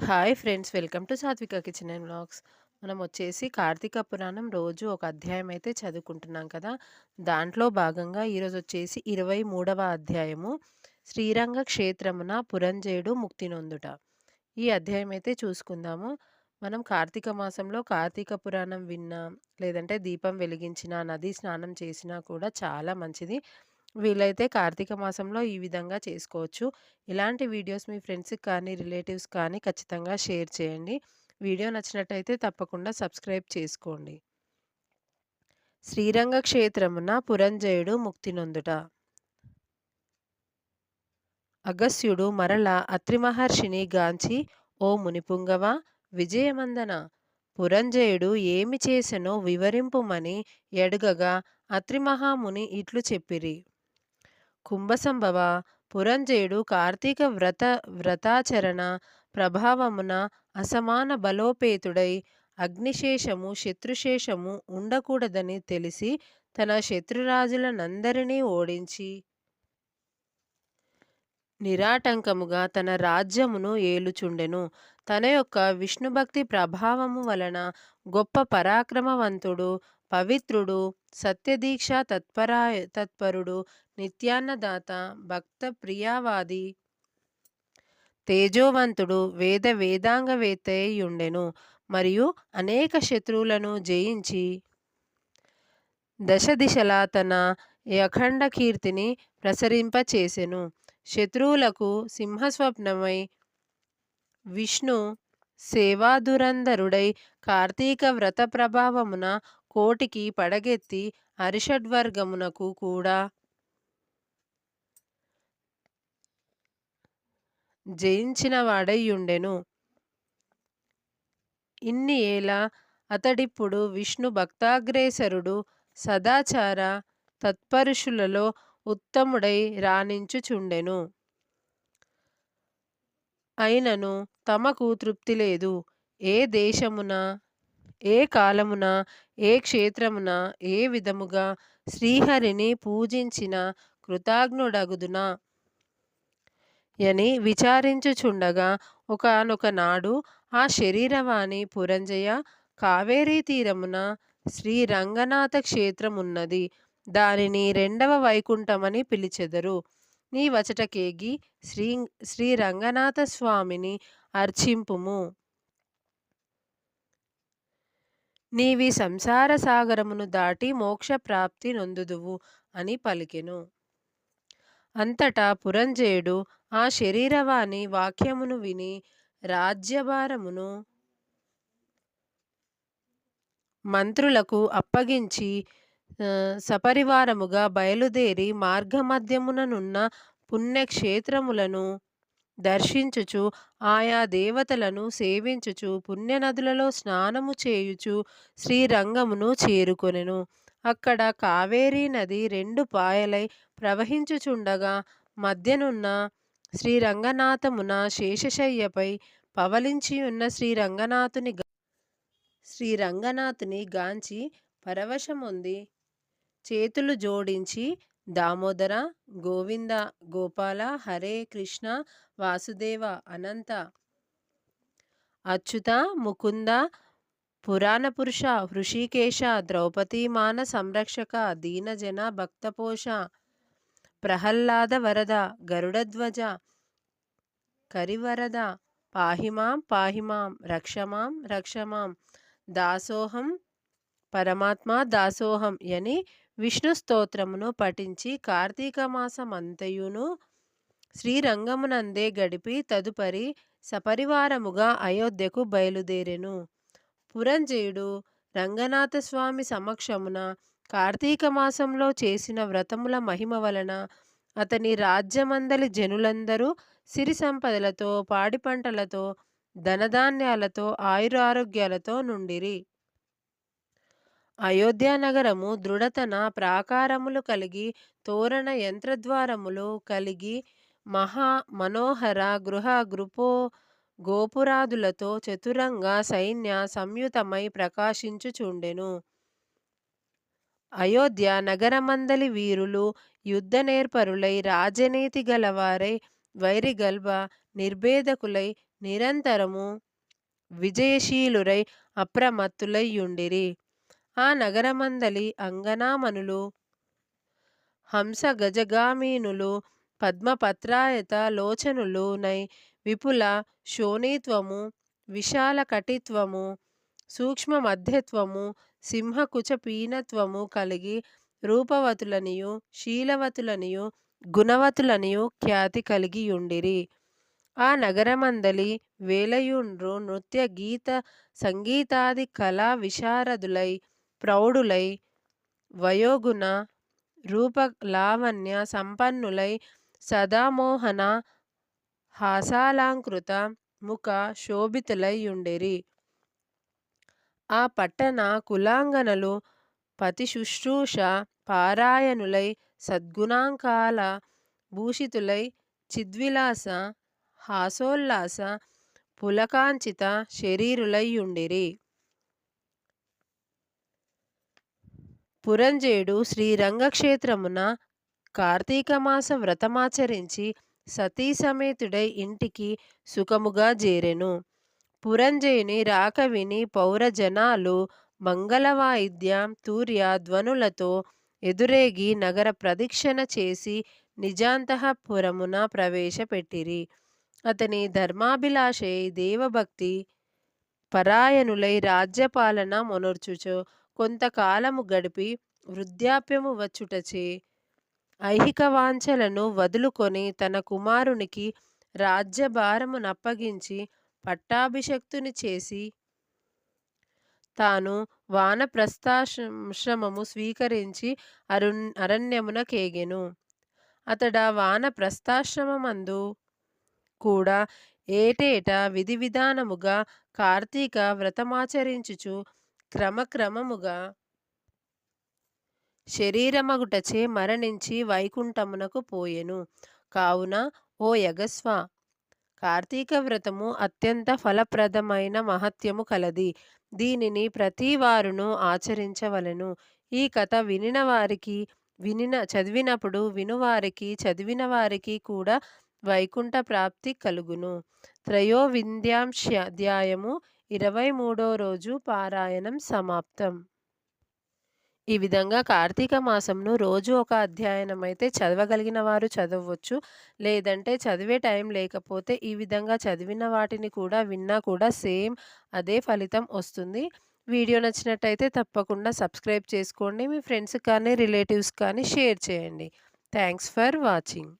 Hi friends welcome to Satvika kitchen and blogs మనం వచ్చేసి కార్తీక పురాణం రోజు ఒక అధ్యాయం అయితే చదువుకుంటున్నాం కదా. దాంట్లో భాగంగా ఈరోజు వచ్చేసి ఇరవై మూడవ అధ్యాయము శ్రీరంగ క్షేత్రమున పురంజేయుడు ముక్తి నొందుట. ఈ అధ్యాయం అయితే చూసుకుందాము. మనం కార్తీక మాసంలో కార్తీక పురాణం విన్నా లేదంటే దీపం వెలిగించినా నది స్నానం చేసినా కూడా చాలా మంచిది. వీలైతే కార్తీక మాసంలో ఈ విధంగా చేసుకోవచ్చు. ఇలాంటి వీడియోస్ మీ ఫ్రెండ్స్కి కానీ రిలేటివ్స్ కానీ ఖచ్చితంగా షేర్ చేయండి. వీడియో నచ్చినట్టయితే తప్పకుండా సబ్స్క్రైబ్ చేసుకోండి. శ్రీరంగ క్షేత్రమున పురంజయుడు ముక్తి నొందుట. అగస్యుడు మరల అత్రి మహర్షిని గాంచి ఓ మునిపుంగవ విజయమందన పురంజయుడు ఏమి చేసెనో వివరింపుమని ఎడుగగా అత్రిమహాముని ఇట్లు చెప్పిరి. కుంభసంభవ పురంజయుడు కార్తీక వ్రత వ్రతాచరణ ప్రభావమున అసమాన బలోపేతుడై అగ్నిశేషము శత్రుశేషము ఉండకూడదని తెలిసి తన శత్రురాజులనందరినీ ఓడించి నిరాటంకముగా తన రాజ్యమును ఏలుచుండెను. తన యొక్క విష్ణుభక్తి ప్రభావము వలన గొప్ప పరాక్రమవంతుడు పవిత్రుడు సత్యదీక్ష తత్పరాయ తత్పరుడు నిత్యాన్నదాత భక్త ప్రియావాది తేజోవంతుడు వేద వేదాంగవేత్తయుండెను మరియు అనేక శత్రువులను జయించి దశ దిశలా తన అఖండ కీర్తిని ప్రసరింపచేసెను. శత్రువులకు సింహస్వప్నమై విష్ణు సేవాదురంధరుడై కార్తీక వ్రత ప్రభావమున కోటికి పడగెత్తి అరిషడ్వర్గమునకు కూడా జయించిన వాడయ్యుండెను. ఇన్ని ఏల అతడిప్పుడు విష్ణు భక్తాగ్రేసరుడు సదాచార తత్పరుషులలో ఉత్తముడై రాణించుచుండెను. అయినను తమకు తృప్తి లేదు. ఏ దేశమున ఏ కాలమున ఏ క్షేత్రమున ఏ విధముగా శ్రీహరిని పూజించిన కృతజ్ఞుడగుదునా? అని విచారించుచుండగా ఒకనొక నాడు ఆ శరీరవాణి పురంజయ కావేరీ తీరమున శ్రీ రంగనాథ క్షేత్రమున్నది. దానిని రెండవ వైకుంఠమని పిలిచెదరు. నీ వచటకేగి శ్రీ శ్రీ రంగనాథ స్వామిని అర్చింపుము. నీవి సంసార సాగరమును దాటి మోక్ష ప్రాప్తి నొందుదువు అని పలికెను. అంతటా పురంజయుడు ఆ శరీరవాణి వాక్యమును విని రాజ్యభారమును మంత్రులకు అప్పగించి సపరివారముగా బయలుదేరి మార్గమధ్యముననున్న పుణ్యక్షేత్రములను దర్శించుచు ఆయా దేవతలను సేవించుచు పుణ్యనదులలో స్నానము చేయుచు శ్రీరంగమును చేరుకొనెను. అక్కడ కావేరీ నది రెండు పాయలై ప్రవహించుచుండగా మధ్యనున్న శ్రీరంగనాథమున శేషశయ్యపై పవలించి ఉన్న శ్రీరంగనాథుని శ్రీరంగనాథుని గాంచి పరవశముంది చేతులు జోడించి దామోదర గోవింద గోపాల హరే కృష్ణ వాసుదేవ అనంత. అచ్యుత ముకుంద పురాణ పురుష హృషికేశ ద్రౌపదీమాన సంరక్షక దీనజన భక్తపోష ప్రహ్లాద వరద గరుడధ్వజ కరివరద పాహిమాం పాహిమాం రక్షమాం రక్షమాం దాసోహం పరమాత్మ దాసోహం అని విష్ణు స్తోత్రమును పఠించి కార్తీక మాసమంతయును శ్రీరంగమునందే గడిపి తదుపరి సపరివారముగా అయోధ్యకు బయలుదేరెను. పురంజయుడు రంగనాథస్వామి సమక్షమున కార్తీక మాసంలో చేసిన వ్రతముల మహిమ వలన అతని రాజ్యమందలి జనులందరూ సిరి సంపదలతో పాడి పంటలతో ధనధాన్యాలతో ఆయురారోగ్యాలతో నుండిరి. అయోధ్యానగరము దృఢతన ప్రాకారములు కలిగి తోరణ యంత్రద్వారములు కలిగి మహా మనోహర గృహ గృపో గోపురాదులతో చతురంగ సైన్య సంయుతమై ప్రకాశించుచుండెను అయోధ్య నగరమందలి వీరులు యుద్ధ నేర్పరులై రాజనీతి గలవారై వైరిగల్భ నిర్భేదకులై నిరంతరము విజయశీలురై అప్రమత్తులైయుండిరి. ఆ నగరమందలి అంగనామణులు హంసగజగామినులు పద్మపత్రాయత లోచనులు నై విపుల శోణిత్వము, విశాల కటిత్వము, సూక్ష్మ మధ్యత్వము, సింహకుచ పీనత్వము కలిగి రూపవతులనియు, శీలవతులనియు, గుణవతులనియు ఖ్యాతి కలిగియుండిరి. ఆ నగరమందలి వేలయుండ్రు నృత్య గీత సంగీతాది కళా విశారదులై ప్రౌఢులై వయోగుణ రూప లావణ్య సంపన్నులై సదామోహన హాసాలంకృత ముఖ శోభితులై ఉండేరి. ఆ పట్టణ కులాంగనలు పతిశుశ్రూష పారాయణులై సద్గుణాంకాల భూషితులై చిద్విలాస హాసోల్లాస పులకాంచిత శరీరులై ఉండిరి. పురంజేయుడు శ్రీరంగక్షేత్రమున కార్తీకమాస వ్రతమాచరించి సతీసమేతుడై ఇంటికి సుఖముగా జేరెను. పురంజయుని రాక విని పౌరజనాలు మంగళవాయిద్య తూర్య ధ్వనులతో ఎదురేగి నగర ప్రదక్షిణ చేసి నిజాంతఃపురమున ప్రవేశపెట్టిరి అతని ధర్మాభిలాషై దేవభక్తి పరాయణులై రాజ్యపాలన మొనర్చుచు కొంతకాలము గడిపి వృద్ధాప్యము వచ్చుటచే ఐహిక వాంఛలను వదులుకొని తన కుమారునికి రాజ్యభారము నప్పగించి చేసి తాను వానప్రస్థాశ్రమము స్వీకరించి అరణ్యమున కేగెను. అతడా వానప్రస్థాశ్రమందు కూడా ఏటేటా విధి విధానముగా కార్తీక వ్రతమాచరించుచు క్రమక్రమముగా శరీరమగుటచే మరణించి వైకుంఠమునకు పోయెను. కావున ఓ యగస్వ కార్తీక వ్రతము అత్యంత ఫలప్రదమైన మహత్యము కలది. దీనిని ప్రతి వారును ఆచరించవలెను. ఈ కథ వినినవారికి వినిన చదివినప్పుడు వినువారికి చదివిన వారికి కూడా వైకుంఠ ప్రాప్తి కలుగును. త్రయోవింశత్యాధ్యాయము ఇరవై మూడో రోజు పారాయణం సమాప్తం. ఈ విధంగా కార్తీక మాసంను రోజు ఒక అధ్యయనం అయితే చదవగలిగిన వారు చదవచ్చు. లేదంటే చదివే టైం లేకపోతే ఈ విధంగా చదివిన వాటిని కూడా విన్నా కూడా సేమ్ అదే ఫలితం వస్తుంది. వీడియో నచ్చినట్టయితే తప్పకుండా సబ్స్క్రైబ్ చేసుకోండి. మీ ఫ్రెండ్స్ కానీ రిలేటివ్స్ కానీ షేర్ చేయండి. Thanks for watching.